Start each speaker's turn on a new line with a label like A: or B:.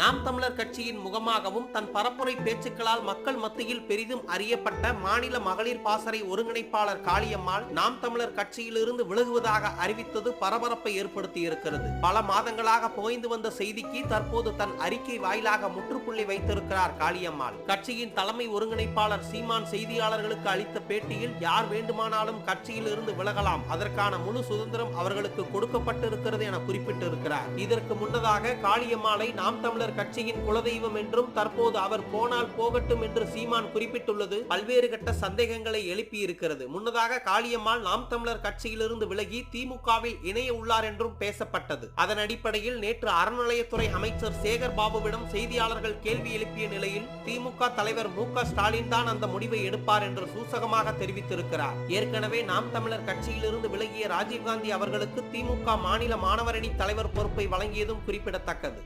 A: நாம் தமிழர் கட்சியின் முகமாகவும் தன் பரப்புரை பேச்சுக்களால் மக்கள் மத்தியில் பெரிதும் அறியப்பட்ட மாநில மகளிர் பாசறை ஒருங்கிணைப்பாளர் காளியம்மாள் நாம் தமிழர் கட்சியிலிருந்து விலகுவதாக அறிவித்தது பரபரப்பை ஏற்படுத்தி இருக்கிறது பல மாதங்களாக புகைந்து வந்த செய்திக்கு தற்போது தன் அறிக்கை வாயிலாக முற்றுப்புள்ளி வைத்திருக்கிறார் காளியம்மாள். கட்சியின் தலைமை ஒருங்கிணைப்பாளர் சீமான் செய்தியாளர்களுக்கு அளித்த பேட்டியில் யார் வேண்டுமானாலும் கட்சியில் இருந்து விலகலாம். அதற்கான முழு சுதந்திரம் அவர்களுக்கு கொடுக்கப்பட்டிருக்கிறது என குறிப்பிட்டிருக்கிறார். இதற்கு முன்னதாக காளியம்மாளை நாம் தமிழர் தமிழர் கட்சியின் குலதெய்வம் என்றும் தற்போது அவர் போனால் போகட்டும் என்று சீமான் குறிப்பிட்டுள்ளது பல்வேறு கட்ட சந்தேகங்களை எழுப்பியிருக்கிறது. முன்னதாக காளியம்மாள் நாம் தமிழர் கட்சியிலிருந்து விலகி திமுகவில் இணைய உள்ளார் என்றும் பேசப்பட்டது. அதன் அடிப்படையில் நேற்று அறநிலையத்துறை அமைச்சர் சேகர் பாபுவிடம் செய்தியாளர்கள் கேள்வி எழுப்பிய நிலையில் திமுக தலைவர் மு ஸ்டாலின் தான் அந்த முடிவை எடுப்பார் என்று சூசகமாக தெரிவித்திருக்கிறார். ஏற்கனவே நாம் தமிழர் கட்சியிலிருந்து விலகிய ராஜீவ்காந்தி அவர்களுக்கு திமுக மாநில மாணவரணி தலைவர் பொறுப்பை வழங்கியதும் குறிப்பிடத்தக்கது.